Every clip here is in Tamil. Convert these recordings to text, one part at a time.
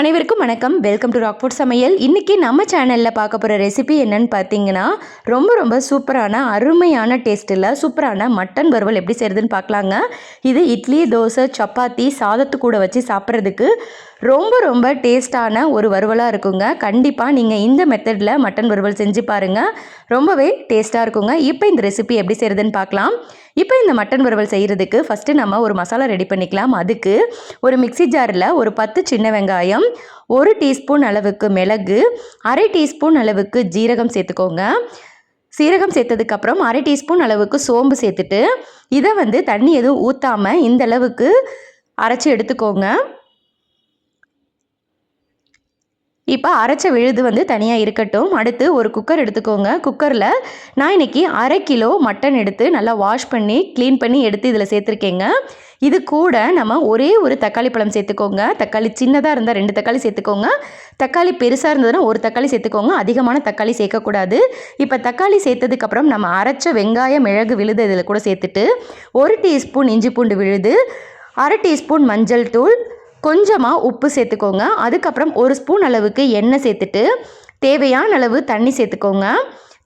அனைவருக்கும் வணக்கம். வெல்கம் டு ராக்ஃபுட் சமையல். இன்றைக்கி நம்ம சேனலில் பார்க்க போகிற ரெசிபி என்னன்னு பார்த்தீங்கன்னா ரொம்ப ரொம்ப சூப்பரான அருமையான டேஸ்ட்டில் சூப்பரான மட்டன் வறுவல் எப்படி செய்கிறதுன்னு பார்க்கலாங்க. இது இட்லி தோசை சப்பாத்தி சாதத்து கூட வச்சு சாப்பிட்றதுக்கு ரொம்ப ரொம்ப டேஸ்டான ஒரு வறுவலாக இருக்குங்க. கண்டிப்பாக நீங்கள் இந்த மெத்தடில் மட்டன் வறுவல் செஞ்சு பாருங்கள் ரொம்பவே டேஸ்ட்டாக இருக்குங்க. இப்போ இந்த ரெசிபி எப்படி செய்கிறதுன்னு பார்க்கலாம் இப்போ இந்த மட்டன் வறுவல் செய்கிறதுக்கு ஃபஸ்ட்டு நம்ம ஒரு மசாலா ரெடி பண்ணிக்கலாம். அதுக்கு ஒரு மிக்சி ஜாரில் ஒரு பத்து சின்ன வெங்காயம் ஒரு டீஸ்பூன் அளவுக்கு மிளகு அரை டீஸ்பூன் அளவுக்கு ஜீரகம் சேர்த்துக்கோங்க. சீரகம் சேர்த்ததுக்கப்புறம் அரை டீஸ்பூன் அளவுக்கு சோம்பு சேர்த்துட்டு இதை வந்து தண்ணி எதுவும் ஊற்றாமல் இந்த அளவுக்கு அரைச்சி எடுத்துக்கோங்க. இப்போ அரைச்ச விழுது வந்து தனியாக இருக்கட்டும். அடுத்து ஒரு குக்கர் எடுத்துக்கோங்க. குக்கரில் நான் இன்றைக்கி அரை கிலோ மட்டன் எடுத்து நல்லா வாஷ் பண்ணி க்ளீன் பண்ணி எடுத்து இதில் சேர்த்துருக்கேங்க. இது கூட நம்ம ஒரே ஒரு தக்காளி பழம் சேர்த்துக்கோங்க. தக்காளி சின்னதாக இருந்தால் ரெண்டு தக்காளி சேர்த்துக்கோங்க. தக்காளி பெருசாக இருந்ததுன்னா ஒரு தக்காளி சேர்த்துக்கோங்க. அதிகமான தக்காளி சேர்க்கக்கூடாது. இப்போ தக்காளி சேர்த்ததுக்கப்புறம் நம்ம அரைச்ச வெங்காயம் மிளகு விழுது இதில் கூட சேர்த்துட்டு ஒரு டீஸ்பூன் இஞ்சி பூண்டு விழுது அரை டீஸ்பூன் மஞ்சள் தூள் கொஞ்சமாக உப்பு சேர்த்துக்கோங்க. அதுக்கப்புறம் ஒரு ஸ்பூன் அளவுக்கு எண்ணெய் சேர்த்துட்டு தேவையான அளவு தண்ணி சேர்த்துக்கோங்க.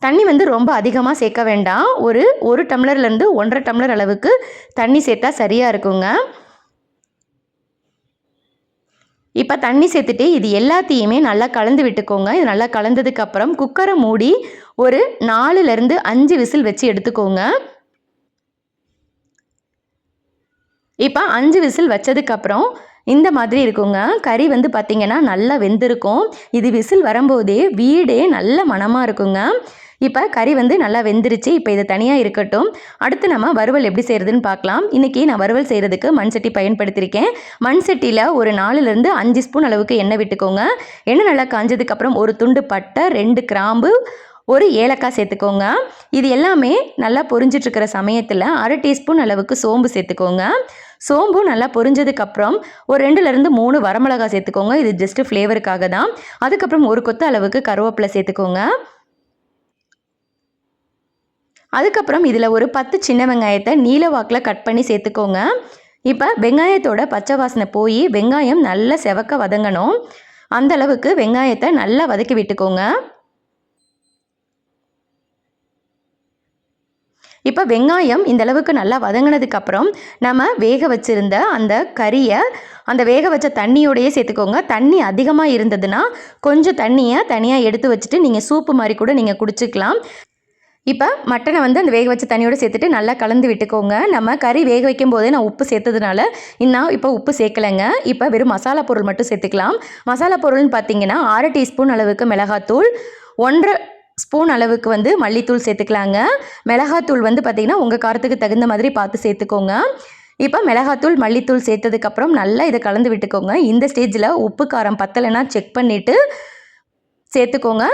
தண்ணி வந்து ரொம்ப அதிகமாக சேர்க்க வேண்டாம். ஒரு ஒரு டம்ளர்லேருந்து ஒன்றரை டம்ளர் அளவுக்கு தண்ணி சேர்த்தா சரியாக இருக்குங்க. இப்போ தண்ணி சேர்த்துட்டு இது எல்லாத்தையுமே நல்லா கலந்து விட்டுக்கோங்க. இது நல்லா கலந்ததுக்கப்புறம் குக்கரை மூடி ஒரு நாலுலேருந்து அஞ்சு விசில் வச்சு எடுத்துக்கோங்க. இப்போ அஞ்சு விசில் வச்சதுக்கப்புறம் இந்த மாதிரி இருக்குங்க. கறி வந்து பார்த்திங்கன்னா நல்லா வெந்திருக்கும். இது விசில் வரும்போதே வீடே நல்ல மனமாக இருக்குங்க. இப்போ கறி வந்து நல்லா வெந்துருச்சு. இப்போ இது தனியாக இருக்கட்டும். அடுத்து நம்ம வறுவல் எப்படி செய்கிறதுன்னு பார்க்கலாம் இன்றைக்கி நான் வறுவல் செய்கிறதுக்கு மண் சட்டி பயன்படுத்தியிருக்கேன். மண் சட்டியில் ஒரு நாலுலேருந்து அஞ்சு ஸ்பூன் அளவுக்கு எண்ணெய் விட்டுக்கோங்க. எண்ணெய் நல்லா காஞ்சதுக்கப்புறம் ஒரு துண்டு பட்டை ரெண்டு கிராம்பு ஒரு ஏலக்காய் சேர்த்துக்கோங்க. இது எல்லாமே நல்லா பொரிஞ்சிட்ருக்கிற சமயத்தில் அரை டீஸ்பூன் அளவுக்கு சோம்பு சேர்த்துக்கோங்க. சோம்பு நல்லா பொரிஞ்சதுக்கப்புறம் ஒரு ரெண்டுலேருந்து மூணு வரமிளகாய் சேர்த்துக்கோங்க. இது ஜஸ்ட்டு ஃப்ளேவருக்காக தான். அதுக்கப்புறம் ஒரு கொத்து அளவுக்கு கருவேப்பிலை சேர்த்துக்கோங்க. அதுக்கப்புறம் இதில் ஒரு பத்து சின்ன வெங்காயத்தை நீல வாக்கில் கட் பண்ணி சேர்த்துக்கோங்க. இப்போ வெங்காயத்தோட பச்சை வாசனை போய் வெங்காயம் நல்லா செவக்க வதங்கணும். அந்த அளவுக்கு வெங்காயத்தை நல்லா வதக்கி விட்டுக்கோங்க. இப்போ வெங்காயம் இந்த அளவுக்கு நல்லா வதங்கினதுக்கப்புறம் நம்ம வேக வச்சுருந்த அந்த கறியை அந்த வேக வச்ச தண்ணியோடையே சேர்த்துக்கோங்க. தண்ணி அதிகமாக இருந்ததுன்னா கொஞ்சம் தண்ணியை தனியாக எடுத்து வச்சுட்டு நீங்கள் சூப்பு மாதிரி கூட நீங்கள் குடிச்சிக்கலாம். இப்போ மட்டனை வந்து அந்த வேக வச்ச தண்ணியோடு சேர்த்துட்டு நல்லா கலந்து விட்டுக்கோங்க. நம்ம கறி வேக வைக்கும் போதே நான் உப்பு சேர்த்ததுனால இன்னும் இப்போ உப்பு சேர்க்கலைங்க. இப்போ வெறும் மசாலா பொருள் மட்டும் சேர்த்துக்கலாம். மசாலா பொருள்னு பார்த்தீங்கன்னா ஆறு டீஸ்பூன் அளவுக்கு மிளகாத்தூள் ஒன்றரை ஸ்பூன் அளவுக்கு வந்து மல்லித்தூள் சேர்த்துக்கலாங்க. மிளகாத்தூள் வந்து பார்த்திங்கன்னா உங்கள் காரத்துக்கு தகுந்த மாதிரி பார்த்து சேர்த்துக்கோங்க. இப்போ மிளகாத்தூள் மல்லித்தூள் சேர்த்ததுக்கப்புறம் நல்லா இதை கலந்து விட்டுக்கோங்க. இந்த ஸ்டேஜில் உப்பு காரம் பத்தலைன்னா செக் பண்ணிவிட்டு சேர்த்துக்கோங்க.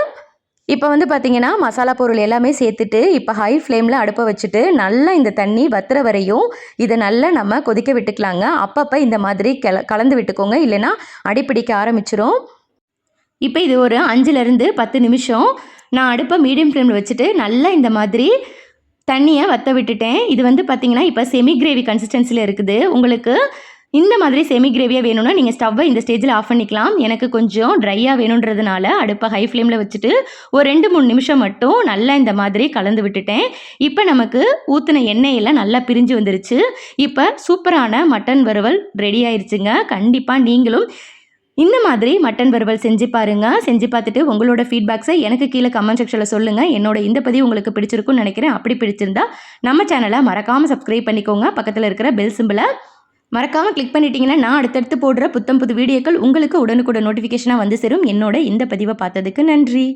இப்போ வந்து பார்த்திங்கன்னா மசாலா பொருள் எல்லாமே சேர்த்துட்டு இப்போ ஹை ஃப்ளேமில் அடுப்பை வச்சுட்டு நல்லா இந்த தண்ணி வத்துற வரையும் இதை நல்லா நம்ம கொதிக்க விட்டுக்கலாங்க. அப்பப்போ இந்த மாதிரி கல கலந்து விட்டுக்கோங்க. இல்லைன்னா அடிப்பிடிக்க ஆரம்பிச்சிரும். இப்போ இது ஒரு அஞ்சுலேருந்து பத்து நிமிஷம் நான் அடுப்பை மீடியம் ஃப்ளேமில் வச்சுட்டு நல்லா இந்த மாதிரி தண்ணியை வற்ற விட்டுட்டேன். இது வந்து பார்த்திங்கன்னா இப்போ செமி கிரேவி கன்சிஸ்டன்சியில் இருக்குது. உங்களுக்கு இந்த மாதிரி செமி கிரேவியாக வேணும்னா நீங்கள் ஸ்டவ்வை இந்த ஸ்டேஜில் ஆஃப் பண்ணிக்கலாம். எனக்கு கொஞ்சம் ட்ரையாக வேணுன்றதுனால அடுப்பை ஹை ஃப்ளேமில் வச்சுட்டு ஒரு ரெண்டு மூணு நிமிஷம் மட்டும் நல்லா இந்த மாதிரி கலந்து விட்டுட்டேன். இப்போ நமக்கு ஊற்றின எண்ணெயெல்லாம் நல்லா பிரிஞ்சு வந்துருச்சு. இப்போ சூப்பரான மட்டன் வறுவல் ரெடி ஆயிடுச்சுங்க கண்டிப்பாக நீங்களும் இந்த மாதிரி மட்டன் வறுவல் செஞ்சு பாருங்கள் செஞ்சு பார்த்துட்டு உங்களோட ஃபீட்பேக்ஸை எனக்கு கீழே கமெண்ட் செக்ஷனில் சொல்லுங்கள் என்னோட இந்த பதிவு உங்களுக்கு பிடிச்சிருக்குன்னு நினைக்கிறேன். அப்படி பிடிச்சிருந்தா நம்ம சேனலை மறக்காமல் சப்ஸ்கிரைப் பண்ணிக்கோங்க. பக்கத்தில் இருக்கிற பெல் சிம்பிளை மறக்காமல் கிளிக் பண்ணிட்டீங்கன்னா நான் அடுத்தடுத்து போடுற புத்தம் புது வீடியோக்கள் உங்களுக்கு உடனுக்குடன் நோட்டிஃபிகேஷனாக வந்து சேரும். என்னோட இந்த பதிவை பார்த்ததுக்கு நன்றி.